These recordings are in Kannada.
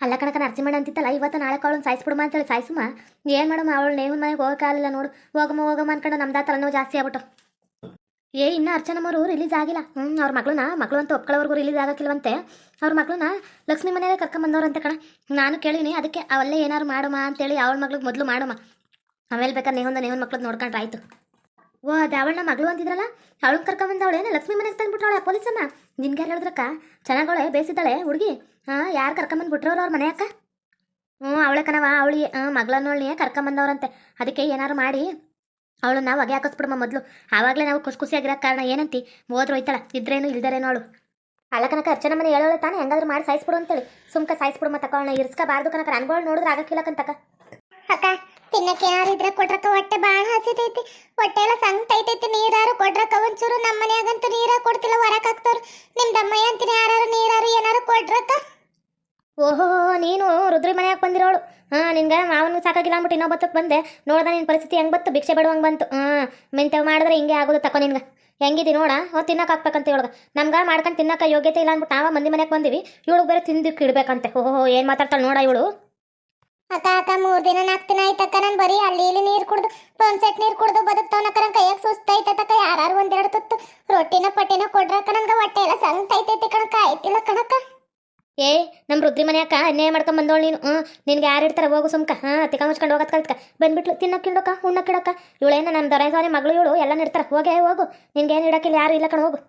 ಅಲ್ಲ ಕಣಕನ ಅರ್ಜಿ ಮಾಡ ಅಂತಿತ್ತಲ್ಲ, ಇವತ್ತು ನಾಳೆ ಅವಳನ್ನ ಸಾಯಿಸ್ಬಿಡಮ್ಮ ಅಂತೇಳಿ. ಸಾಯಿಸುಮ್ಮ ಏನು ಮಾಡಮ್ಮ ಅವಳು? ನೇಹನ್ ಮನೆಗೆ ಹೋಗೋಕ್ಕಾಗಲಿಲ್ಲ ನೋಡು. ಹೋಗಮ್ಮ ಹೋಗಮ್ಮ ಅನ್ಕೊಂಡು ನಮ್ದು ತಲೆನೋವು ಜಾಸ್ತಿ ಆಗ್ಬಿಟ್ಟು. ಏ, ಇನ್ನು ಅರ್ಚನಮ್ಮರು ರಿಲೀಸ್ ಆಗಿಲ್ಲ. ಹ್ಞೂ ಅವ್ರ ಮಗಳನ್ನ ಮಗಳು ಅಂತ ಒಪ್ಕೊಳ್ಳೋವರೆಗೂ ರಿಲೀಸ್ ಆಗಕ್ಕಿಲ್ವಂತೆ. ಅವ್ರ ಮಗಳನ್ನ ಲಕ್ಷ್ಮಿ ಮನೆಯಲ್ಲೇ ಕರ್ಕೊಂಬಂದವ್ರಂತೆ ಕಣ. ನಾನು ಕೇಳಿನಿ, ಅದಕ್ಕೆ ಅವಲ್ಲೇ ಏನಾರು ಮಾಡುಮ ಅಂತೇಳಿ ಅವಳ ಮಗಳಿಗೆ ಮೊದಲು ಮಾಡುಮ. ಆಮೇಲೆ ಬೇಕಾದ್ರೆ ನೇಹೊಂದ ನೇಹೊಂದ ಮಕ್ಳದ್ದು ನೋಡ್ಕೊಂಡ್ರೆ, ಆಯ್ತು. ಓ ದಾವಣ್ಣ ಮಗಳು ಅಂತಿದ್ರಲ್ಲ ಅವಳನ್ನ ಕರ್ಕೊಂಬಂದವಳೆ ಏನು ಲಕ್ಷ್ಮಿ ಮನೆಗೆ ತಂದ್ಬಿಟ್ರವಳೆ ಪೊಲೀಸಮ್ಮ ನಿನ್ಗೆ ಯಾರು ಹೇಳಿದ್ರಕ್ಕ? ಚೆನ್ನಾಗವಳೆ ಬೇಸಿದ್ದಾಳೆ, ಹುಡುಗಿ. ಹಾಂ, ಯಾರು ಕರ್ಕೊಂಬಂದ್ಬಿಟ್ರವ್ರು ಅವ್ರ ಮನೆ ಅಕ್ಕ ಹ್ಞೂ, ಅವಳೆ ಕಣವ ಅವಳಿ. ಮಗಳನ್ನೋಳ್ನಿ ಕರ್ಕೊಂಬಂದವ್ರಂತೆ ಅದಕ್ಕೆ ಏನಾರು ಮಾಡಿ. ಅವಳನ್ನ ಹೊಗೆ ಹಾಕಿಸ್ಬಿಡಮ್ಮ ಮೊದಲು. ಆವಾಗಲೇ ನಾವು ಖುಷಿ ಖುಷಿಯಾಗಿರೋ ಕಾರಣ ಏನಂತಿ? ಹೋದ್ರು ಹೋಯ್ತಾಳ, ಇದ್ರೇನು ಇಲ್ದರೇನು ಅವಳು. ಅಲ್ಲ ಕನಕ ಅರ್ಚನ ಮನೆ ಹೇಳೋಳೆ ತಾನೆ? ಹೆಂಗಾದ್ರೂ ಮಾಡಿ ಸಾಯಿಸ್ಬಿಡು ಅಂತೇಳಿ. ಸುಮ್ಕ ಸಾಯಿಸ್ಬಿಡಮ್ಮ ಅವಳನ್ನ ಇರ್ಸ್ಕಬಾರ್ದು ಕನಕ ಅನ್ಗಳು ನೋಡಿದ್ರೆ ಆಗಕ್ಕಿಲ್ಲ ಕಂತಕ ಅಕ್ಕ ತಿನ್ನಕ್ಕೆ ಇದ್ರೆ ಕೊಡ್ರಕ್ಕ ಹೊಟ್ಟೆ ಬಾಳ ಹಸಿತೈತಿ. ಹೊಟ್ಟೆ ಎಲ್ಲ ತೈತೈತಿ ನೀರಾರು ಕೊಡ್ರಕ್ಕ ಒಂಚೂರು ನಮ್ಮ ಮನ್ಯಾಗಂತೂ ನೀರ ಕೊಡ್ತಿಲ್ಲ ಹೊರಕ್ ಹಾಕ್ತವ್ರು. ನಿಮ್ ದಮ್ಮಯ್ಯ ಅಂತೀನಿ ಯಾರು ನೀರಾರು ಏನಾರು ಕೊಡ್ರಕ್ಕ? ಓಹೋ, ನೀನು ರುದ್ರಿ ಮನೆಯಾಗ ಬಂದಿರೋಳು. ಹಾಂ, ನಿನ್ಗೆ ಮಾವನ್ ಸಾಕಾಗಿಲ್ಲ ಅಂದ್ಬಿಟ್ಟು ಇನ್ನೊಬ್ಬತ್ತಕ್ಕೆ ಬಂದೆ. ನೋಡ್ದ ನಿನ್ನ ಪರಿಸ್ಥಿತಿ ಹೆಂಗೆ ಬತ್ತು ಭಿಕ್ಷೆ ಬಿಡುವಂಗೆ ಬಂತು. ಹಾಂ ಮೆಂತೆವ್ ಮಾಡಿದ್ರೆ ಹಿಂಗೆ ಆಗೋದು ತಕೋ ನಿನ್ಗೆ. ಹೆಂಗಿದಿ ನೋಡ ಅವ್ರು ತಿನ್ನಕ್ಕೆ ಹಾಕ್ಬೇಕಂತ ಹೇಳೋದು ನಮ್ಗೆ ಮಾಡ್ಕೊಂಡು ತಿನ್ನಕ್ಕೆ ಯೋಗ್ಯತೆ ಇಲ್ಲ ಅಂದ್ಬಿಟ್ಟು ನಾವು ಮಂದಿ ಮನೆಗೆ ಬಂದಿವಿ. ಇವಳು ಬೇರೆ ತಿಂದಕ್ಕೆ ಇಡ್ಬೇಕಂತೆ. ಓಹೋ, ಏನು ಮಾತಾಡ್ತಾಳೆ ನೋಡ ಇವಳು. ಅಕ್ಕ ಅಕ್ಕ, ಮೂರ್ ದಿನ ನಾಲ್ಕು ದಿನ ಆಯ್ತಕ್ಕ ನಾನು ಬರೀ ಅಲ್ಲಿ ಇಲ್ಲಿ ನೀರು ಕುಡ್ದು, ಪಂಪ್ಸೆಟ್ ನೀರು ಕುಡ್ದು ಬದುಕ್ತಾವನಕ್ಕ ನನ್ನ ಕೈಯಾಗ ಸುಸ್ತೈತಕ್ಕ ಯಾರು ಒಂದೆರಡು ತುತ್ತು ರೊಟ್ಟಿನ ಪಟ್ಟಿನ ಕೊಡ್ರಕ್ಕ ನನ್ಗೆ ಹೊಟ್ಟೆ ಎಲ್ಲ ಸಂಕಟೈತೈತಿ ಕಣಕ್ಕ, ಆಯ್ತಿಲ್ಲ ಕಣಕ್ಕ? ಏ ನಮ್ಮ ರುದ್ರಿ ಅಕ್ಕ, ಅನ್ಯಾಯ ಮಾಡ್ಕೊಂಡ್ ಬಂದವಳು ನೀನು ಹ್ಞೂ ನಿನ್ಗೆ ಯಾರು ಇಡ್ತಾರೆ ಹೋಗು ಸುಮ್ಕ, ಹಾಂ ತಿಕ್ಕ ಮುಚ್ಕೊಂಡು ಹೋಗೋದು ಕಲ್ತ್ಕ ಬಂದ್ಬಿಟ್ಲು ತಿನ್ನಕ್ಕಿಡಕ ಉಣ್ಣಕ್ಕಿಡಕ ಇವಳೇನ ನಮ್ಮ ಸಾರಿ ಮಗಳು ಇವಳು ಎಲ್ಲ ಇಡ್ತಾರೆ, ಹೋಗೇ, ಹೋಗು, ನಿನ್ಗೇನು ಇಡಕ್ಕಿಲ್ಲ ಯಾರು ಇಲ್ಲ ಕಣ, ಹೋಗು.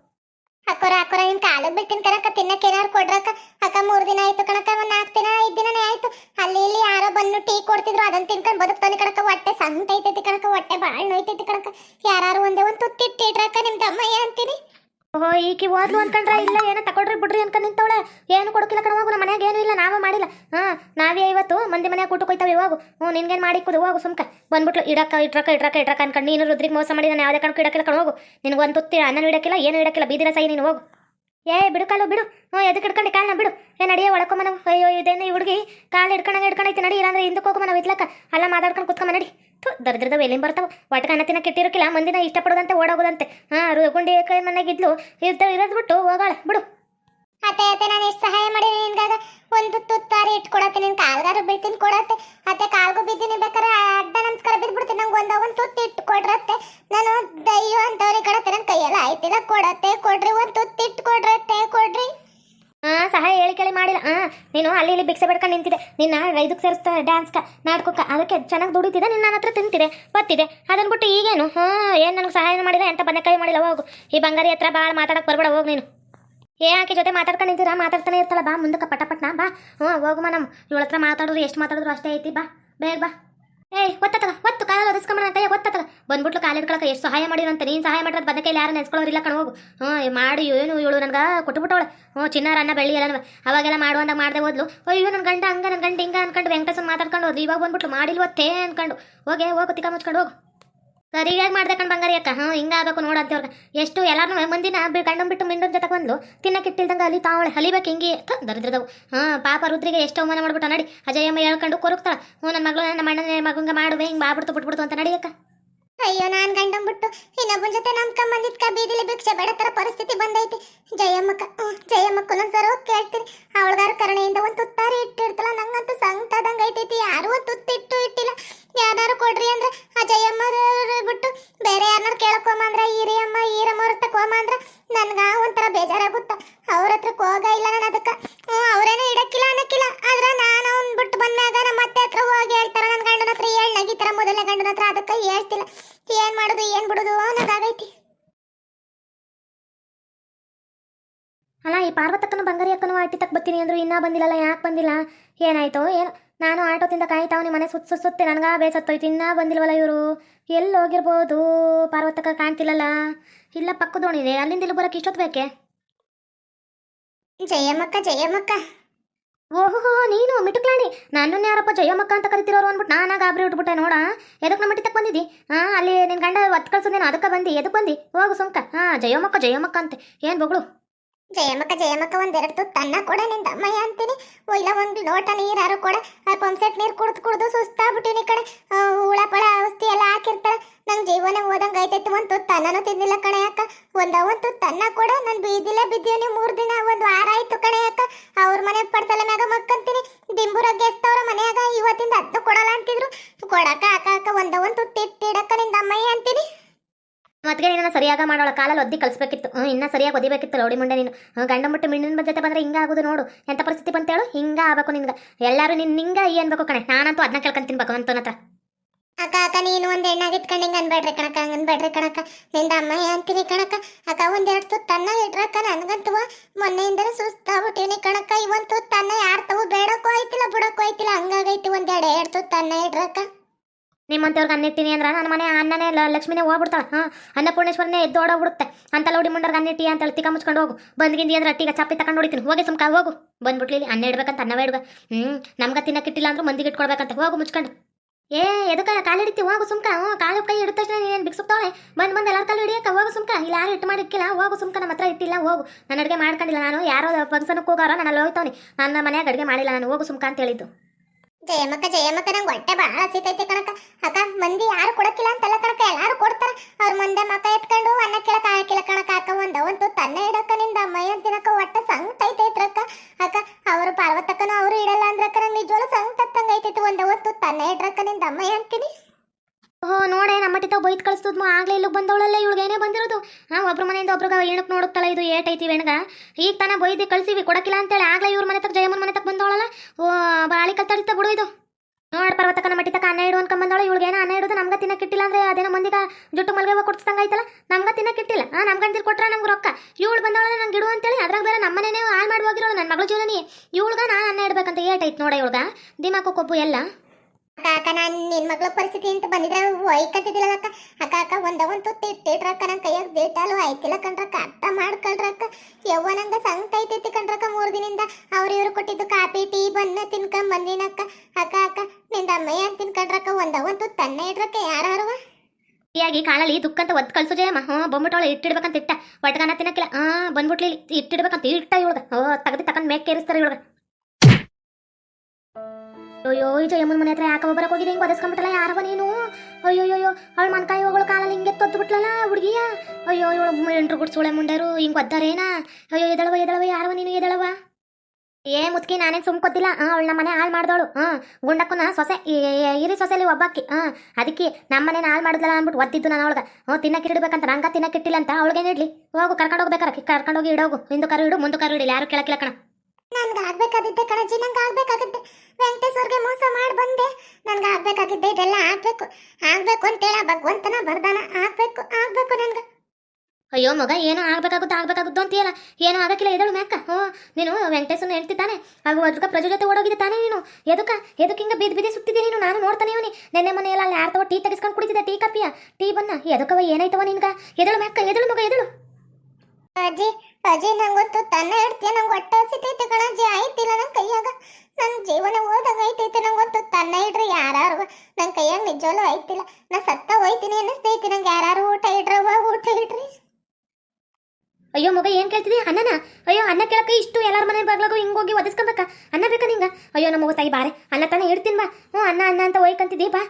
ಅಕ್ಕೋರ ಅಕ್ಕೋರ ನಿನ್ ಕಾಲಕ್ ಬೀಳ್ತೀನಿ ಕಣಕ್ಕ, ತಿನ್ನಕ್ ಏನಾರು ಕೊಡ್ರಕ್ಕ. ಅಕ್ಕ, ಮೂರ್ ದಿನ ಆಯ್ತು ಕಣಕ ಒಂದ್ ನಾಲ್ಕು ದಿನ, ಐದ್ ದಿನನೇ ಆಯ್ತು. ಅಲ್ಲಿ ಇಲ್ಲಿ ಯಾರೋ ಬಂದು ಟೀ ಕೊಡ್ತಿದ್ರು ಅದನ್ನ ತಿನ್ಕೊಂಡು ಬದುಕ್ತಾನೆ ಕಣಕ್ಕ. ಹೊಟ್ಟೆ ಐತೈತಿ ಕಣಕ ಹೊಟ್ಟೆ ಬಾಳ್ ನೋಯ್ತೈತಿ ಕಣಕ್ಕ. ಯಾರು ಒಂದೇ ಒಂದ್ ತುತ್ತಿಟ್ಟಿಟ್ರಕ್ಕ ನಿಮ್ ತಮ್ಮಯ್ಯ ಅಂತೀನಿ. ಓಹೋ, ಈಕಿ ಓದ್ಲು ಅನ್ಕಂಡ್ರ? ಇಲ್ಲ, ಏನೋ ತಗೊಳ್ರಿ ಬಿಡ್ರಿ ಅನ್ಕೊಂಡ್ ನಿಂತವಳೆ. ಏನು ಕೊಡಕಿಲ್ಲ ಕಣ, ಹೋಗು, ನಮ್ಮ ಮನ್ಯಾಗ ಏನು ಇಲ್ಲ, ನಾವೇ ಮಾಡಿಲ್ಲ. ಹಾ, ನಾವೇ ಇವತ್ತು ಮಂದಿ ಮನ್ಯಾಗ ಊಟಕ್ಕೆ ಹೋಯ್ತಾವೆ ಇವಾಗ. ಹ್ಞೂ, ನಿನ್ಗೇನು ಮಾಡಿ ಕುದು ಹೋಗು ಸುಮ್ಕ. ಬಂದ್ಬಿಟ್ಟು ಇಡಕ್ಕ, ಇಟ್ರಕ್ಕ ಇಟ್ರಕ್ಕ ಇಟ್ರಕ್ಕ ಅನ್ಕೊಂಡು ನೀನು ರುದ್ರಿಗೆ ಮೋಸ ಮಾಡಿ ನಾನು ಯಾವುದೇ ಕಣಕ್ಕೆ ಇಡಕ್ಕಿಲ್ಲ ಕಣ, ಹೋಗು. ನಿನಗೆ ಒಂದು ತುತ್ತಿ ಅನ್ನ ಇಡಕ್ಕಿಲ್ಲ, ಏನು ಇಡಕ್ಕಿಲ್ಲ ಬೀದಿರ ಸೈ ನೀನು, ಹೋಗು. ಏ ಬಿಡುಕಲ್ಲು ಬಿಡು. ಹ್ಞೂ ಎದಕ್ಕೆ ಇಡ್ಕೊಂಡೆ ಕಾಲ್ನ, ಬಿಡು. ಏ, ನಡಿಯೇ ಒಳಕೊಮ್ಮನ ಅಯ್ಯೋ, ಇದೇನು ಈ ಹುಡುಗಿ? ಕಾಲು ಹಿಡ್ಕೊಂಡಂಗೆ ಇಡ್ಕೊಂಡೈತಿ ನಡಿ, ಇಲ್ಲಾಂದ್ರೆ ಹಿಂದಕ್ಕೆ ಹೋಗಮ್ಮ ನಾವು ಇತ್ಲಕ್ಕ ಅಲ್ಲ, ಮಾತಾಡ್ಕೊಂಡು ಕುತ್ಕೊಂಬ ನಡಿ ದರಿದ್ರದ ಎಲ್ಲಿಂದ ಬರ್ತಾವ. ಒಟ್ಟಿಗೆ ಅನ್ನ ತಿನ್ನ ಕೆಟ್ಟಿರೋಕಿಲ್ಲ ಮಂದಿನ ಇಷ್ಟಪಡೋದಂತೆ ಓಡೋಗೋದಂತೆ. ಹಾಂ ರುಗುಂಡಿ ಕೈ ಮನೆಗಿದ್ಲು. ಇರ್ತಾವ ಇರೋದು ಬಿಟ್ಟು ಹೋಗಾಳ ಬಿಡು. ಅತ್ತೆ ಅತ್ತೆ ನಾನು ಎಷ್ಟು ಸಹಾಯ ಮಾಡೀನಿ ನಿನ್ಗಾಗ? ಒಂದು ತುತ್ತಾರಿ ಇಟ್ಕೊಡತ್ತೆ ನಿನ್ ಕಾಲ್ಗಾರು ಬೀಳ್ತೀನಿ ಕೊಡತ್ತೆ. ಅತ್ತೆ ಕಾಲ್ಗೂ ಬಿದ್ದೀನಿ ಬೇಕಾದ್ರೆ ಅಡ್ಡ ನಮಸ್ಕಾರ ಬಿದ್ಬಿಡ್ತೀನಿ. ನಂಗೆ ಒಂದ ಒಂದು ತುತ್ತು ಇಟ್ಟು ಕೊಡ್ರತ್ತೆ ನಾನು ದಯ್ಯೋ ಅಂತವ್ರಿಗೆ ಕಡತ್ತೆ ನನ್ನ ಕೈಯೆಲ್ಲ ಆಯ್ತಿಲ್ಲ ಕೊಡತ್ತೆ. ಕೊಡ್ರಿ ಒಂದು ತುತ್ತು ಇಟ್ಟು ಕೊಡ್ರತ್ತೆ ಕೊಡ್ರಿ. ಹಾಂ ಸಹಾಯ ಹೇಳಿ ಕೇಳಿ ಮಾಡಿಲ್ಲ. ಹಾಂ ನೀನು ಅಲ್ಲಿ ಇಲ್ಲಿ ಭಿಕ್ಷೆ ಬಿಡ್ಕೊಂಡು ನಿಂತಿದೆ ನಿನ್ನ ಇದಕ್ಕೆ ಸೇರಿಸ್ತಾ ಡ್ಯಾನ್ಸ್ಕ ನಾಟಕಕ್ಕೆ ಅದಕ್ಕೆ ಚೆನ್ನಾಗಿ ದುಡಿತಿದೆ ನಿನ್ನ ನನ್ನ ಹತ್ರ ತಿಂತಿದೆ ಬತ್ತಿದೆ ಅದನ್ನ ಬಿಟ್ಟು ಈಗೇನು? ಹಾಂ, ಏನು ನನಗೆ ಸಹಾಯ ಮಾಡಿಲ್ಲ, ಎಂತ ಬಂದೆಕಾಯಿ ಮಾಡಿಲ್ಲ, ಹೋಗು. ಈ ಬಂಗಾರಿ ಹತ್ರ ಭಾಳ ಮಾತಾಡಕ್ಕೆ ಬರ್ಬೇಡ, ಹೋಗು ನೀನು. ಏ, ಆಕೆ ಜೊತೆ ಮಾತಾಡ್ಕೊಂಡು ನಿಂತೀರಾ? ಮಾತಾಡ್ತಾನೆ ಇರ್ತಲ್ಲ ಬಾ, ಮುಂದಕ್ಕೆ ಪಟ ಪಟ್ನ, ಬಾ. ಹ್ಞೂ ಹೋಗುಮ ನಮ್ಮ ಇವಳ ಹತ್ರ ಮಾತಾಡಿದ್ರು, ಎಷ್ಟು ಮಾತಾಡಿದ್ರು ಅಷ್ಟೇ ಐತಿ, ಬಾ. ಬೇಗ ಬಾ. ಏಯ್ ಒತ್ತತಗ ಒತ್ತು, ಕಾಲಲ್ಲಿ ಒದಿಸ್ಕೊಂಬ ಕೈಯ ಒತ್ತತಗ ಬಂದ್ಬಿಟ್ಲು ಕಾಲು ಹಿಡ್ಕೊಳಕ, ಎಷ್ಟು ಸಹಾಯ ಮಾಡಿದ್ರು ಅಂತ ನೀನು ಸಹಾಯ ಮಾಡಿರೋದು ಬದಕೈಲಿ ಯಾರು ನೆನ್ಸ್ಕೊಳ್ಳೋರಿಲ್ಲ ಕಣ ಹೋಗು. ಹ್ಞೂ ಮಾಡಿ ಏನು ಇವಳು ನನಗೆ ಕೊಟ್ಟುಬಿಟ್ಟವಳೆ ಹ್ಞೂ, ಚಿನ್ನಾರ, ಅನ್ನ, ಬೆಳ್ಳಿ ಎಲ್ಲ ಅವಾಗೆಲ್ಲ ಮಾಡುವಂದಾಗ ಮಾಡದೆ ಹೋದ್ಲು. ಅಯ್ಯೋ ನನ್ನ ಗಂಡ ಹಂಗ ನನ್ನ ಗಂಡ ಹಿಂಗ ಅನ್ಕೊಂಡು ವೆಂಕಟೇಶನ್ ಮಾತಾಡ್ಕೊಂಡು ಹೋದ್ಲು. ಇವಾಗ ಬಂದ್ಬಿಟ್ಲು ಮಾಡಿಲ್ವತ್ತೇ ಅನ್ಕೊಂಡು. ಹೋಗೆ, ಹೋಗು, ತಿಕ್ಕ ಮುಚ್ಕೊಂಡು ಹೋಗು. ಸರಿಯಾಗಿ ಮಾಡ್ದೆ ಕಣ್ ಬಂಗಾರಿ ಅಕ್ಕ. ಹಾಂ ಹಿಂಗಾಗಬೇಕು ನೋಡಂತೇವ್ರಿಗೆ ಎಷ್ಟು ಎಲ್ಲರೂ ಮಂದಿನ ಗಂಡು ಬಿಟ್ಟು ಮಿಂಡನ್ ಜೊತೆ ಬಂದು ತಿನ್ನಕ್ಕೆ ಇಟ್ಟಿಲ್ದಂಗೆ ಅಲ್ಲಿ ತಾವಳೆ ಹಲಿಬೇಕು ಹಿಂಗೆ. ದರಿದ್ರದವು. ಹಾಂ ಪಾಪ ರುದ್ರಿಗೆ ಎಷ್ಟು ಅವಮಾನ ಮಾಡ್ಬಿಟ್ಟು ನಡಿ. ಅಜಯಮ್ಮ ಹೇಳ್ಕೊಂಡು ಕೊರಗ್ತಾಳ. ಹ್ಞೂ ನನ್ನ ಮಗಳು ನನ್ನ ಅಣ್ಣನ ಮಗಂಗೆ ಮಾಡುವೆ ಹಿಂಗೆ ಬಾಬಿಡ್ತು ಬಿಟ್ಬಿಡ್ತು ಅಂತ ನಡಿ ಅಕ್ಕ. ಅಯ್ಯೋ, ನಾನು ಗಂಡನ್ ಬಿಟ್ಟು ಇನ್ನೊಬ್ಬನ ಜೊತೆ ನಂಬ್ಕೊಂಡ್ ಬಂದಿದ್ಕ ಬೀದಿಲಿ ಭಿಕ್ಷೆ ಬೇಡ ತರ ಪರಿಸ್ಥಿತಿ ಬಂದೈತಿ. ಜಯಮ್ಮಕ್ಕ ಜಯಮ್ಮಕ್ಕ ಒಂದ್ಸರ ಹೋಗಿ ಕೇಳ್ತೀನಿ. ಅವಳಗಾರ ಕರುಣೆಯಿಂದ ಒಂದು ತುತ್ತಾರಿ ಇಟ್ಟಿರ್ತಲ್ಲ ನಂಗಂತೂ ಸಂಕಟದಂಗ ಐತೈತಿ. ಯಾರು ಒಂದು ತುತ್ತಿಟ್ಟು ಇಟ್ಟಿಲ್ಲ. ಯಾರು ಕೊಡ್ರಿ ಅಂದ್ರೆ ಆ ಜಯಮ್ಮ ಬಿಟ್ಟು ಬೇರೆ ಯಾರನ್ನ ಕೇಳಕೋಮ ಅಂದ್ರ ಈರಿಯಮ್ಮ ಈರಮ್ಮ ಅವ್ರ ಅಂದ್ರ ನನ್ಗ ಒಂಥರ ಬೇಜಾರಾಗುತ್ತ. ಅವ್ರ ಹತ್ರ ಹೋಗ ಇಲ್ಲ ನಾನು ಅದಕ್ಕ ಅವ್ರೇನು ಇಡಕ್ಕಿಲ್ಲ, ಅನ್ನಕ್ಕಿಲ್ಲ. ಆದ್ರ ನಾನು ಅವ್ನ್ ಬಿಟ್ಟು ಬಂದಾಗ ನಮ್ಮ ಅತ್ತೆ ಹತ್ರ ಹೋಗಿ ಹೇಳ್ತಾರ ನನ್ನ ಗಂಡನ ಹತ್ರ ಹೇಳ್, ನಗಿತಾರ, ಮೊದಲನೇ ಗಂಡನ ಹತ್ರ ಅದಕ್ಕ ಹೇಳ್ತಿಲ್ಲ. ಏನ್ ಮಾಡುದು, ಏನ್ ಬಿಡುದು ಅನ್ನೋದಾಗೈತಿ. ಅಲ್ಲ, ಈ ಪಾರ್ವತಕ್ಕನ ಬಂಗಾರಿ ಅಕ್ಕನು ಆಟಿ ತಕ್ಕ ಬರ್ತೀನಿ ಅಂದ್ರು, ಇನ್ನೂ ಬಂದಿಲ್ಲಲ್ಲ, ಯಾಕೆ ಬಂದಿಲ್ಲ? ಏನಾಯ್ತೋ? ಏನು ನಾನು ಆಟೋದಿಂದ ಕಾಯ್ತಾವನಿ ಮನೆ ಸುತ್ತ ಸುತ್ತ ನನಗ ಬೇಸತ್ತೋಯ್ತು ಇನ್ನೂ ಬಂದಿಲ್ವಲ್ಲ ಇವರು? ಎಲ್ಲಿ ಹೋಗಿರ್ಬೋದು ಪಾರ್ವತಕ್ಕ ಕಾಣ್ತಿಲ್ಲಲ್ಲ. ಇಲ್ಲ ಪಕ್ಕದೋಣಿದೆ ಅಲ್ಲಿಂದ ಇಲ್ಲಿ ಬರಕ್ಕೆ ಇಷ್ಟೊತ್ತು ಬೇಕೆ? ಜಯಮ್ಮಕ್ಕ ಜಯಮ್ಮಕ್ಕ. ಓಹೋ ನೀನು ಮಿಟುಕ್ಲಾಣಿ. ನಾನು ಯಾರಪ್ಪ ಜಯಮ್ಮಕ್ಕ ಅಂತ ಕರಿತಿರೋರು ಅಂದ್ಬಿಟ್ಟು ನಾನು ಗಾಬರಿ ಉಟ್ಬಿಟ್ಟೆ ನೋಡ? ಎದಕ್ಕೆ ನಮ್ಮ ಮಟ್ಟಿ ಬಂದಿದ್ದಿ? ಹಾಂ ಅಲ್ಲಿ ನಿನ್ನ ಗಂಡ ಒತ್ತು ಕಳ್ಸೋದೇನು ಅದಕ್ಕೆ ಬಂದು ಎದಕ್ಕೆ ಬಂದು? ಹೋಗು ಸುಮ್ಕ. ಹಾಂ ಜಯಮ್ಮಕ್ಕ ಜಯಮ್ಮಕ್ಕ ಅಂತೆ. ಏನು ಬೊಗಳು? ಜಯಮ್ಮಕ್ಕ ಜಯಮ್ಮಕ್ಕ ಒಂದೆರಡು ತುತ್ತು ತನ್ನ ಕೊಡ ನಿಂದ ಅಮ್ಮಯ್ಯ ಅಂತೀನಿ. ಇಲ್ಲ, ಒಂದು ಲೋಟ ನೀರಾರು ಕೊಡ. ಆ ಪಂಪ್ಸೆಟ್ ನೀರು ಕುಡ್ದು ಕುಡ್ದು ಸುಸ್ತಾಗ್ಬಿಟ್ಟಿನಿ ಕಡೆ ಹುಳ, ಪಳ, ಔಷಧಿ ಎಲ್ಲ ಹಾಕಿರ್ತಾಳೆ. ನಂಗೆ ಜೀವನ ಓದಂಗೆ ಐತೈತಿ ಒಂದು ತುತ್ತು ತಿಂದಿಲ್ಲ ಕಣೆ ಅಕ್ಕ. ಒಂದ, ಒಂದು ತುತ್ತು ಅನ್ನ ಕೊಡ. ನಾನು ಬೀದಿಲ್ಲ ಬಿದ್ದೀವಿ ಮೂರು ದಿನ. ಒಂದು ವಾರ ಆಯ್ತು ಕಣೆ ಅಕ್ಕ. ಅವ್ರ ಮನೆ ಪಡ್ಸಲ ಮ್ಯಾಗ ಮಕ್ಕಂತೀನಿ. ದಿಂಬುರ ಗೆಸ್ತವ್ರ ಮನೆಯಾಗ ಇವತ್ತಿಂದ ಹತ್ತು ಕೊಡಲ್ಲ ಅಂತಿದ್ರು. ಕೊಡಕ್ಕ, ಅಕ್ಕ ಅಕ್ಕ ಒಂದು ತುತ್ತು ಇಟ್ಟಿಡಕ್ಕ ನಿಂದ ಅಮ್ಮಯ್ಯ ಅಂತೀನಿ. ಮತ್ತೆ ನೀನು ಸರಿಯಾಗ ಮಾಡೋಳ, ಕಾಲಲ್ಲಿ ಒದ್ದಿ ಕಳಿಸ್ಬೇಕಿತ್ತು. ಹ್ಞೂ ಇನ್ನೂ ಸರಿಯಾಗಿ ಒದಿಬೇಕಿತ್ತು ರೌಡಿ ಮುಂಡೆ ನೀನು. ಗಂಡ ಮುಟ್ಟು ಮಿಣ್ಣಿನ ಜೊತೆ ಬಂದರೆ ಹಿಂಗೆ ಆಗೋದು ನೋಡು. ಎಂಥ ಪರಿಸ್ಥಿತಿ ಬಂತೇಳು ಹಿಂಗೆ ಆಗಬೇಕು ನಿನ್ಗೆ. ಎಲ್ಲರೂ ನಿನ್ನ ಹಿಂಗೆ ಈ ಅನ್ಬೇಕು ಕಣೆ. ನಾನಂತೂ ಅದನ್ನ ಕೇಳ್ಕೊಂಡು ತಿನ್ಬೇಕು ಅಂತ ಅಕ್ಕ ಅಕ್ಕ, ನೀನು ಒಂದು ಹೆಣ್ಣಾಗ ಇಟ್ಕೊಂಡು ಅನ್ಬೇಡ್ರಿ ಕಣಕ್ಕ, ಹಂಗೆ ಅನ್ಬೇಡ್ರಿ ಕಣಕ್ಕ. ನಿಂದ ಅಮ್ಮ ಅಂತೀನಿ ಕಣಕ ಅಕ್ಕ, ಒಂದೆರಡು ತುತ್ತು ತನ್ನ ಇಟ್ರಕ್ಕ ನನಗಂತವ ಮೊನ್ನೆಯಿಂದಲೂ ಸುಸ್ತಾಗ್ಬಿಟ್ಟಿನಿ ಕಣಕ ಇವಂತೂ ತನ್ನ ಯಾರು ಬೇಡಕ್ಕೂ ಆಯ್ತಿಲ್ಲ, ಬಿಡಕ್ಕೂ ಆಯ್ತಿಲ್ಲ. ಹಂಗಾಗೈತಿ ಒಂದೆರಡು, ಎರಡು ತುತ್ತು ಅನ್ನ ಇಡ್ರಕ್ಕ ನಿಮ್ಮಂತವ್ರಿಗೆ ಅನ್ನ ಇಟ್ಟಿನಿ ಅಂದ್ರೆ ನನ್ನ ಮನೆ ಅನ್ನನೇ ಲಕ್ಷ್ಮಿನೇ ಹೋಗ್ಬಿಡ್ತಾಳೆ. ಹಾಂ, ಅನ್ನಪೂರ್ಣೇಶ್ವರನೇ ಎದ್ದು ಓಡೋಗ್ಬಿಡುತ್ತೆ. ಅಂತ ಲೌಡಿ ಮುಂಡರ್ಗೆ ಅನ್ನ ಇಟ್ಟಿ ಅಂತ ತಿಕ್ಕ ಮುಚ್ಕೊಂಡು ಹೋಗು. ಬಂದ್ಗಿಂದಿ ಅಂದ್ರೆ ಅಟ್ಟಿಗೆ ಚಪ್ಪಿ ತಕೊಂಡು ಹೊಡಿತೀನಿ. ಹೋಗಿ ಸುಮ್ಕ ಹೋಗು. ಬಂದ್ಬಿಟ್ಲಿ ಅನ್ನ ಇಡ್ಬೇಕಂತ ಅನ್ನವೇ ಇಡ್ಬೇಕು ಹ್ಞೂ ನಮ್ಗೆ ತಿನ್ನಕ್ಕಿಟ್ಟಿಲ್ಲ ಅಂದ್ರೆ ಮಂದಿಗೆ ಇಟ್ಕೊಡ್ಬೇಕಂತ ಹೋಗು ಮುಚ್ಕೊಂಡು. ಏ, ಎದಕ್ಕೆ ಕಾಲು ಹಿಡಿತಿ? ಹೋಗು ಸುಮ್ಕ. ಹ್ಞೂ ಕಾಲು ಕೈ ಹಿಡಿದ ತಕ್ಷಣ ನೀನು ಬಿಕ್ಸುತ್ತಾಳೆ ಬಂದು ಬಂದು ಎಲ್ಲರ ಕಾಲು ಹಿಡಿಯಕ್ಕೆ ಹೋಗು ಸುಮ್ಕ. ಇಲ್ಲಿ ಯಾರು ಇಟ್ಟು ಮಾಡಿಕ್ಕಿಲ್ಲ. ಹೋಗು ಸುಮ್ಕ. ನಮ್ಮ ಹತ್ರ ಇಟ್ಟಿಲ್ಲ. ಹೋಗು. ನನ್ನ ಅಡುಗೆ ಮಾಡ್ಕೊಂಡಿಲ್ಲ ನಾನು. ಯಾರೋ ಫಂಕ್ಷನ್ಗೆ ಹೋಗಾರೋ ನಾನು ಅಲ್ಲಿ ಹೋಗ್ತಾವೆ ನನ್ನ ಮನೆಯಾಗ ಅಡುಗೆ ಮಾಡಿಲ್ಲ ನಾನು. ಹೋಗು ಸುಮ್ಕ ಅಂತ ಹೇಳಿದ್ದು. ಜಯಮ್ಮಕ್ಕ ಜಯಮ್ಮಕ್ಕ ನಂಗೆ ಹೊಟ್ಟೆ ಭಾಳ ಹಸಿತೈತೆ ಕಣಕ್ಕ. ಅಕ್ಕ, ಮಂದಿ ಯಾರು ಕೊಡಕ್ಕಿಲ್ಲ ಅಂತಲ್ಲ ಕಣಕ ಎಲ್ಲಾರು ಕೊಡ್ತಾರ. ಅವ್ರ ಮುಂದೆ ಮಕ ಎತ್ಕೊಂಡು ಅನ್ನ ಕೇಳಕ್ ಹಾಕಿಲ್ಲ ಕಣಕ್ಕ ಅಕ್ಕ ಒಂದ ಒಂದು ತುತ್ತು ಅನ್ನ ಇಡಕ್ಕ ನಿಂದ ಅಮ್ಮಯ್ಯ ಅಂತಿನಕ್ಕ ಹೊಟ್ಟೆ ಸಂಗತೈತೈತ್ರಕ್ಕ ಅಕ್ಕ ಅವರು ಪಾರ್ವತಕ್ಕನ ಅವರು ಇಡಲ್ಲ ಅಂದ್ರಕ್ಕ ನಂಗೆ ನಿಜವಾಗ್ಲೂ ಸಂಗತತ್ತಂಗ ಐತೈತಿ ಒಂದ ಒಂದು ತುತ್ತು ಅನ್ನ ಇಡ್ರಕ್ಕ ನಿಂದ ಅಮ್ಮಯ್ಯ ಅಂತೀನಿ ಓ ನೋಡೆ ನಮ್ಮ ಟಿತಾವ್ ಬೈತ್ ಕಳಿಸ್ತದ ಆಗ್ಲೇ ಇಲ್ಲಿಗೆ ಬಂದವಳಲ್ಲ ಇವಳಿಗೆ ಏನೇ ಬಂದಿರೋದು ಹಾ ಒಬ್ರ ಮನೆಯಿಂದ ಒಬ್ರಿಗೆ ಏನಕ್ಕೆ ನೋಡುತ್ತಲ್ಲ ಇದು ಏಟ್ ಐತಿ ಹೆಣ್ಗ ತಾನೇ ಬೈದಿ ಕಳ್ಸಿವಿ, ಕೊಡಕಿಲ್ಲ ಅಂತೇಳಿ. ಆಗ್ಲೇ ಇವ್ರ ಮನೆ ತಕ್ಕ ಜಯಮ್ಮನ ಮನೆ ತಕ್ಕ ಬಂದವಳಲ್ಲ. ಓ, ಬಾಳಿ ಕಲ್ತಾಡಿತ ಬಿಡು ಇದು. ನೋಡ್ ಪರ್ವತಕ್ಕನ ಮಟ್ಟಿ ತಕ್ಕ ಅನ್ನ ಇಡು ಅನ್ಕೊಂಡ್ ಬಂದವಳು ಇವಳಿಗೆ ಏನೋ ಅನ್ನ ಇಡೋದು ನಮ್ಗೆ ತಿನ್ನಕ್ಕಿಟ್ಟಿಲ್ಲ ಅಂದ್ರೆ ಅದೇನೋ ಮಂದಿಗ ಜುಟ್ಟು ಮಲ್ಗೆ ಕೊಡ್ಸ್ದಂಗ ಐತಲ್ಲ ನಮ್ಗೆ ತಿನ್ನಕ್ಕಿಟ್ಟಿಲ್ಲ ಆ, ನಮ್ ಗಂಜಿರ್ ಕೊಟ್ರ ನಮ್ಗೆ ರೊಕ್ಕ. ಇವಳು ಬಂದವಳ ನಂಗೆ ಇಡು ಅಂತೇಳಿ, ಅದ್ರಾಗ ಬೇರೆ ನಮ್ಮನೇನೇ ಹಾಳು ಮಾಡಿ ಹೋಗಿರೋಳು ನನ್ನ ಮಗಳ ಜೀವನ ಇವಳ್ಗ ನಾನು ಅನ್ನ ಇಡ್ಬೇಕಂತ ಏಟ್ ನೋಡಿ ನೋಡ ಇವಳ್ಗ. ದಿಮಾಕು ಕೊಬ್ಬು ಎಲ್ಲ. ಅಕ್ಕ ಅಕ್ಕ ನಾನು ನಿನ್ ಮಗಳ ಪರಿಸ್ಥಿತಿ ಅಂತ ಬಂದಿದ್ರೆ ಒಯ್ಕಂತಿದ್ದಿಲ್ಲ ಅಕ್ಕ ಅಕ್ಕ ಅಕ್ಕ, ಒಂದ ಒಂದು ತುತ್ತು ಇಟ್ಟಿಟ್ರಕ್ಕ ನನ್ನ ಕೈಯಾಗ ದೇಟಾಲು ಆಯ್ತಿಲ್ಲ ಕಣ್ರಕ್ಕ ಅರ್ಥ ಮಾಡ್ಕೊಳ್ರಕ್ಕ ಯವ್ವ, ನಂಗೆ ಸಂಕಟ ಐತೈತಿ ಕಣ್ರಕ್ಕ ಮೂರು ದಿನದಿಂದ. ಅವ್ರ ಇವ್ರು ಕೊಟ್ಟಿದ್ದು ಕಾಫಿ, ಟೀ ಬನ್ನ ತಿನ್ಕೊಂಡ್ ಬಂದಿನಕ್ಕ ಅಕ್ಕ. ಅಕ್ಕ ನಿಂದ ಅಮ್ಮಯ್ಯ ಅಂತ ತಿನ್ಕೊಂಡ್ರಕ್ಕ ಒಂದ ಒಂದು ತುತ್ತು ಅನ್ನ ಇಡ್ರಕ್ಕ ಯಾರು ಯಾಗಿ ಕಾಳಲ್ಲಿ ದುಕ್ಕಂತ ಒದ್ ಕಳ್ಸು ಜಯಮ್ಮ. ಹ್ಞೂ ಬಂದ್ಬಿಟ್ಟವಳು ಇಟ್ಟಿಡ್ಬೇಕಂತ ಇಟ್ಟ. ಒಟ್ಟಗನ ತಿನ್ನಕ್ಕಿಲ್ಲ. ಹಾ ಬಂದ್ಬಿಟ್ಲಿ ಇಟ್ಟಿಡ್ಬೇಕಂತ ಇಟ್ಟ ಇವಳಗ. ಓ, ತಗದಿ ತಕೊಂಡ್ ಮೇಕ್ ಕೇರಿಸ್ತಾರೆ ಇವಳ್ಗ. ಅಯ್ಯೋ ಈ ಜಯಮ್ಮನ ಮನೆ ಹತ್ರ ಯಾಕೆ ಬರಕ್ ಹೋಗಿದೆ ಹಿಂಗೆ ಬದಸ್ಕೊಂಬಿಟ್ಟಲ್ಲ ಯಾರವ ನೀನು? ಅಯ್ಯೋ ಅಯ್ಯೋ ಅವಳು ಮನ್ಕಾಯಿ ಹೋಗಳು ಕಾಲಲ್ಲಿ ಹಿಂಗೆ ತೊದ್ದು ಬಿಟ್ಲಲ್ಲ ಹುಡುಗಿಯ? ಅಯ್ಯೋ ಇವಳು ಎಂಟ್ರು ಗುಡ್ಸೋಳೆ ಮುಂಡರು, ಹಿಂಗೆ ಒದ್ದಾರೇನಾ? ಅಯ್ಯೋ ಎದಳವ ಎದಳವ, ಯಾರವ ನೀನು, ಎದಳವ? ಏ, ಮುತ್ಕಿ, ನಾನೇನು ಸುಮ್ಕೊತ್ತಿಲ್ಲ ಹಾಂ ಅವಳ ನಮ್ಮನೆ ಹಾಳು ಮಾಡ್ದವಳು. ಹಾಂ ಗುಂಡಕ್ಕನ ಸೊಸೆ ಇರಿ ಸೊಸೆಲಿ ಒಬ್ಬಾಕಿ. ಹಾಂ ಅದಕ್ಕೆ ನಮ್ಮ ಮನೆ ಹಾಳು ಮಾಡಿದ್ಲಲ್ಲ ಅಂದ್ಬಿಟ್ಟು ಒದ್ದಿದ್ದು ನಾನು ಅವಳಿಗೆ. ಹ್ಞೂ ತಿನ್ನಕ್ಕೆ ಇಡಬೇಕಂತ, ನಂಗೆ ತಿನ್ನಕ್ಕಿಟ್ಟಿಲ್ಲ ಅಂತ ಅವಳಿಗೆ ಇಡ್ಲಿ? ಹೋಗು, ಕರ್ಕೊಂಡು ಹೋಗ್ಬೇಕಾರ ಕರ್ಕೊಂಡು ಹೋಗಿ ಇಡೋಗು. ಹಿಂದೂ ಕರು ಇಡು, ಮುಂದೆ ಕರು ಇಡಿಲ್ಲ ಯಾರು ಕೆಳ ಕಣ. ನನ್ಗೆ ಆಗ್ಬೇಕಾಗಿದ್ದೆ ಕಣಜಿ ನಂಗೆ ಆಗ್ಬೇಕಾಗಿದ್ದೆ ವೆಂಕಟೇಶ್ವರ್ಗೆ ಮೋಸ ಮಾಡಿ ಬಂದೆ ನನ್ಗೆ ಆಗ್ಬೇಕಾಗಿದ್ದೆ ಇದೆಲ್ಲ ಆಗ್ಬೇಕು ಆಗ್ಬೇಕು ಅಂತೇಳಿ ಆ ಭಗವಂತನ ವರದಾನ ಆಗ್ಬೇಕು ಆಗ್ಬೇಕು ನನ್ಗೆ ಅಯ್ಯೋ ಮಗ ಏನೋ ಆಗ್ಬೇಕಾಗುತ್ತ ಆಗ್ಬೇಕಾಗುತ್ತೋ ಅಂತೀಯಲ್ಲ. ಏನೋ ಆಗಕ್ಕಿಲ್ಲ ಎದಳು ಮ್ಯಾಕ. ಹ್ಞೂ ನೀನು ವೆಂಕಟೇಶನ ಹೇಳ್ತಿದ್ದಾನೆ. ಅವು ಅದ್ಕ ಪ್ರಜೆ ಜೊತೆ ಓಡೋಗಿದೆ ತಾನೇ ನೀನು. ಎದಕ್ಕ ಎದಕ್ಕೆ ಹಿಂಗೆ ಬೀದ್ ಬಿದ್ದಿ ಸುತ್ತಿದ್ದೆ ನೀನು. ನಾನು ನೋಡ್ತಾನೆ ಇವನಿ. ನೆನ್ನೆ ಮನೆಯಲ್ಲ ಅಲ್ಲಿ ಯಾರ್ತವ ಟೀ ತೆಗೆಸ್ಕೊಂಡು ಕುಡಿತಿದ್ದೆ ಟೀ ಕಪ್ಪಿಯ. ಟೀ ಬನ್ನ. ಎದಕ್ಕವ ಏನಾಯ್ತವ ನಿನ್ಗ? ಎದಳು ಮ್ಯಾಕ ಎದಳು ಮಗ ಎದಳು ಅಜ್ಜಿ ಅಜ್ಜಿ ನಂಗೊತ್ತು ತನ್ನ ಇಡ್ತೀಯ ನಂಗೆ ಹೊಟ್ಟೆ ಹಸಿತೈತೆ ಕಣಜ್ಜಿ ಆಯ್ತಿಲ್ಲ ನನ್ನ ಕೈಯಾಗ. ನನ್ನ ಜೀವನ ಹೋದಾಗ ಐತೈತೆ ನಂಗೊತ್ತು ತನ್ನ ಇಡ್ರಿ ಯಾರು ನನ್ನ ಕೈಯಾಗ ನಿಜವಲ್ಲೂ ಐತಿಲ್ಲ ನಾ ಸತ್ತ ಹೋಯ್ತೀನಿ ಅನ್ನಿಸ್ತೈತಿ, ನಂಗೆ ಯಾರು ಊಟ ಇಡ್ರವ್ವ, ಊಟ ಇಡ್ರಿ. ಅಯ್ಯೋ, ಮಗ, ಏನು ಕೇಳ್ತಿದ್ದಿ ಅಣ್ಣನ? ಅಯ್ಯೋ ಅನ್ನ ಕೇಳಕ್ಕೆ ಇಷ್ಟು ಎಲ್ಲರ ಮನೆ ಬಾಗ್ಲಾಗು ಹಿಂಗೆ ಹೋಗಿ ಒದಿಸ್ಕೊಬೇಕ? ಅನ್ನ ಬೇಕಾ ನಿಂಗ? ಅಯ್ಯೋ, ನಮ್ಮ ತಾಯಿ ಬಾರೆ. ಅನ್ನ ತಾನೇ ಇಡ್ತೀನಿ ಬಾ. ಹ್ಞೂ ಅನ್ನ ಅನ್ನ ಅಂತ ಒಯ್ಕಂತಿದ್ದಿ, ಬಾ.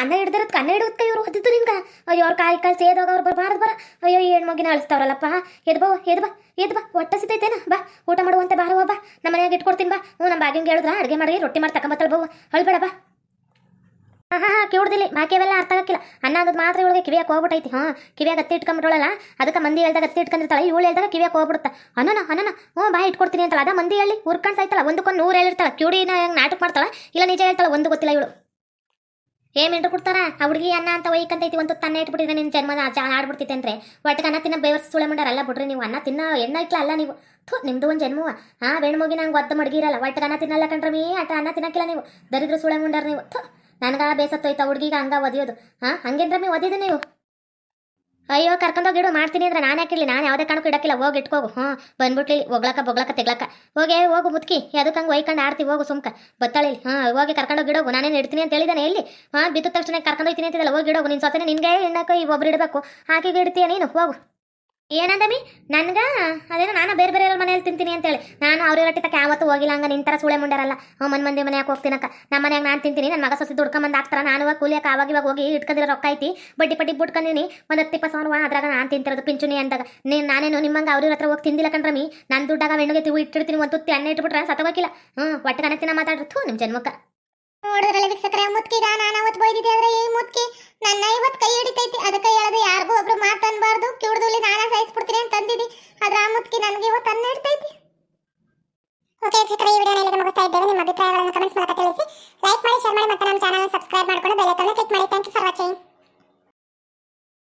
ಅನ್ನ ಹಿಡ್ದಿರೋದಕ್ಕೆ ಅನ್ನ ಹಿಡಿದಕ್ಕೆ ಇವ್ರು ಒದ್ದಿದ್ದು ನಿಂಗ? ಅಯ್ಯೋ, ಅವ್ರ ಕಾಯಿ ಕಾಯಿ ಸೇದೋಗ ಅವ್ರು ಬರಬಾರ್ದು ಬರ. ಅಯ್ಯೋ ಏನು ಮಗಿನ ಅಳಿಸ್ತಾವ್ರಲ್ಲಪ್ಪ. ಎದ್ಬೋ ಬಾ, ಎದ್ ಬಾ ಹೊಟ್ಟೆ ಸಿತೈತೇನ? ಬಾ. ಊಟ ಮಾಡುವಂತೆ ಬಾರವ್ವ ಬಾ. ನಮ್ಮ ಮನೆಯಾಗ ಇಟ್ಕೊಡ್ತೀನಿ ಬಾ. ಹ್ಞೂ ನಮ್ಮ ಬಾಗಿಂಗೆ ಹೇಳಿದ್ರ? ಅಡುಗೆ ಮಾಡಿ, ರೊಟ್ಟಿ ಮಾಡಿ ತಗೊಂಬತ್ತಳ ಬವ್ವ ಅಳ್ಬೇಡ ಬಾ. ಹಾಂ ಹಾಂ ಹಾಂ ಕೇಳ್ದಿಲ್ಲ ಬಾಕಿ ಅವೆಲ್ಲ ಅರ್ಥ ಆಗಕ್ಕಿಲ್ಲ. ಅನ್ನ ಅನ್ನೋದು ಮಾತ್ರ ಇವಳಿಗೆ ಕಿವಿಯಾಗ ಹೋಗ್ಬಿಟ್ಟೈತಿ. ಹಾಂ ಕಿವಿಯಾಗ ಹತ್ತಿ ಇಟ್ಕೊಂಡ್ಬಿಟ್ಟೋಳಲ್ಲ ಅದಕ್ಕೆ ಮಂದಿ ಹೇಳ್ದಾಗ ಹತ್ತಿ ಇಟ್ಕೊಂಡಿರ್ತಾಳೆ, ಇವಳು ಹೇಳ್ದಾಗ ಕಿವಿಯಾಗ ಹೋಗ್ಬಿಡುತ್ತೆ. ಅನನ ಅನನ ಹ್ಞೂ ಬಾಯಿ ಇಟ್ಕೊಡ್ತೀನಿ ಅಂತಲ್ಲ, ಅದ ಮಂದಿ ಹೇಳಿ ಉರ್ಕಣ್ಸ್ ಆಯ್ತಲ್ಲ ಒಂದಕ್ಕೊಂದು ನೂರು ಹೇಳಿರ್ತಾಳೆ ಕಿವಿಡಿನ ಹೆಂಗೆ ನಾಟಕ ಮಾಡ್ತಾಳೆ, ಇಲ್ಲ ನಿಜ ಹೇಳ್ತಾಳೆ, ಒಂದು ಗೊತ್ತಿಲ್ಲ ಇವಳು. ಏ ಮೆಂಟ್ರು ಕೊಡ್ತಾರ, ಆ ಹುಡುಗಿ ಅನ್ನ ಅಂತ ಒಯ್ಕಂತೈತಿ, ಒಂದು ತನ್ನ ಇಟ್ಬಿಟ್ಟಿದ್ರೆ ನಿನ್ನ ಜನ್ಮದ ಜಾ, ಆಡ್ಬಿಡ್ತೈತೆ ಅಂದ್ರೆ. ಒಟ್ಟಿಗೆ ಅನ್ನ ತಿನ್ನ ಬೇವರ್ಸ್ ಸುಳೆ ಮುಂಡಾರಲ್ಲ ಬಿಡ್ರಿ ನೀವು ಅನ್ನ ತಿನ್ನ ಎಣ್ಣ ಇಟ್ಲ ಅಲ್ಲ ನೀವು. ಥೂ, ನಿಮ್ದು ಒಂದು ಜನ್ಮವ. ಹಾಂ ಬೆಣ್ಮುಗಿ ನಂಗೆ ಒದ್ದ ಮಡಗಿರಲ್ಲ ಒಟ್ಟಿಗೆ ಅನ್ನ ತಿನ್ನಲ್ಲ ಕಣ್ರಿ ಮೀ ಅಟ ಅನ್ನ ತಿನ್ನಕ್ಕಿಲ್ಲ ನೀವು. ದರಿದ್ರ ಸುಳೆ ಮುಂಡಾರ ನೀವು. ಥು. ನನಗ ಬೇಸತ್ತೋಯ್ತಾ ಹುಡುಗಿಗ ಹಂಗ ಒದಿಯೋದು. ಹಾಂ ಹಂಗೇನ್ ಒದಿದ ನೀವು? ಅಯ್ಯೋ ಕರ್ಕೊಂಡೋಗಿ ಇಡು, ಮಾಡ್ತೀನಿ ಅಂದ್ರೆ ನಾನು ಯಾಕಿರ್ಲಿ? ನಾನು ಯಾವುದೇ ಕಾರಣಕ್ಕೂ ಇಡಕ್ಕಿಲ್ಲ. ಹೋಗಿ ಇಟ್ಕೋಗು. ಹ್ಞೂ ಬಂದ್ಬಿಟ್ಲಿ ಒಗ್ಲಕ್ಕ ಬೊಗ್ಲಕ್ಕ ತೆಗ್ಲಕ್ಕ ಹೋಗಿ, ಹೋಗು ಮುತ್ಕಿ. ಅದಕ್ಕೆ ಹಂಗೆ ಒಯ್ಕೊಂಡು ಆಡ್ತಿ, ಹೋಗು ಸುಮ್ಕ. ಬತ್ತಾಳಿ ಹಾಂ, ಹೋಗಿ ಕರ್ಕೊಂಡೋಗಿ ಇಡೋಗು. ನಾನೇನು ಇಡ್ತೀನಿ ಅಂತ ಹೇಳಿದಾನೆ ಇಲ್ಲಿ ಹಾಂ, ಬಿದ್ದ ತಕ್ಷಣ ಕರ್ಕೊಂಡೋಗ್ತೀನಿ ಅಂತಿದ್ದಲ್ಲ. ಹೋಗಿ ಇಡೋಗು. ನಿನ್ನ ಸೊಸೆನೆ ನಿನಗೆ ಈ ಒಬ್ರು ಇಡಬೇಕು. ಹಾಕಿಗೆ ಇಡ್ತೀಯ ನೀನು? ಹೋಗು. ಏನಂದಮಿ? ನನ್ಗ? ಅದೇನೋ ನಾನು ಬೇರೆ ಬೇರೆ ಮನೇಲಿ ತಿಂತೀನಿ ಅಂತೇಳಿ. ನಾನು ಅವ್ರ ತಕ್ಕ ಯಾವತ್ತೂ ಹೋಗಿಲ್ಲ, ಹಂಗ ನಿಂತರ ಸುಳೆ ಮುಂಡಾರಲ್ಲ. ಮನ್ ಮಂದಿ ಮನೆಯಾಗ ಹೋಗ್ತೀನಕ್ಕ. ನಮ್ಮ ಮನೆಯಾಗ ನಾನು ತಿಂತೀನಿ ನನ್ನ ಮಗ ಸೊಸಿ ದುಡ್ಕೊಂಬಂದು ಹಾಕ್ತಾರ. ನಾನು ಕೂಲಿಯಕ್ಕೆ ಅವಾಗ ಇವಾಗ ಹೋಗಿ ಇಟ್ಕೊಂಡಿರೋ ರೊಕ್ಕ ಐತಿ. ಬಡ್ಡಿ ಪಟ್ಟಿ ಬಿಟ್ಕೊಂಡಿನಿ ಒಂದು ಹತ್ತು ಸಾವಿರ ಅದ್ರಾಗ ನಾನು ತಿಂತಿರೋದು ಪಿಂಚುನಿ ಅಂದಾಗ. ನೀನ್, ನಾನೇನು ನಿಮ್ಮಂಗ ಅವ್ರ ಹತ್ರ ಹೋಗಿ ತಿಂದಿಲ್ಲ ಕಣ್ರಮಿ. ನಾನು ದುಡ್ಡಾಗ ಹೆಣ್ಣಿಗೆ ತಿವು ಇಟ್ಟಿರ್ತೀನಿ, ಒಂದು ತುತ್ತಿ ಎಣ್ಣೆ ಇಟ್ಬಿಟ್ರೆ ಸತ್ತೋಗಿಲ್ಲ ಹ್ಞೂ ಒಟ್ಟಿಗೆ ಮಾತಾಡ್ರಿ. ನಿಮ್ ನಿಮ್ಮ ಜನ್ಮಕ್ಕ. ನೋಡಿದ್ರಲ್ಲ